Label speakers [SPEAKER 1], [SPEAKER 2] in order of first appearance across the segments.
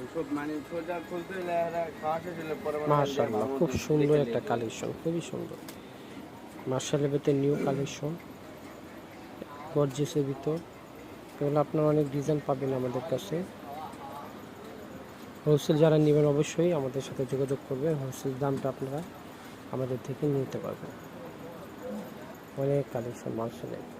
[SPEAKER 1] So- মানে
[SPEAKER 2] খুব সুন্দর একটা কালেকশন খুবই সুন্দর। মার্শালের ভিতরে নিউ কালেকশন গর্জেসের ভিতর। এগুলো আপনারা অনেক ডিজাইন পাবেন আমাদের কাছে। হোলসেল যারা নেবেন অবশ্যই আমাদের সাথে যোগাযোগ করবেন। হোলসেল দামটা আপনারা আমাদের থেকে নিতে পারবেন। অনেক কালেকশন মার্শালের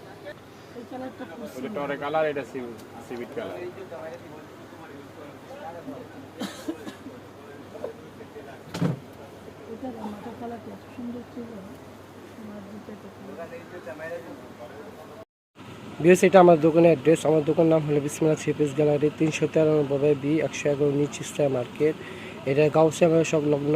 [SPEAKER 3] টরে কালার এটা সিভিট কালার।
[SPEAKER 4] এটা সুন্দর ছিল।
[SPEAKER 2] বিএস এটা আমার দোকানের অ্যাড্রেস। আমার দোকান নাম হলো বিসমিল্লা থ্রিপিস গ্যালারি তিনশো তেরানব্বই বি একশো এগারো নিচিস্তা মার্কেট। এটা গাউসিয়া সব লগ্ন।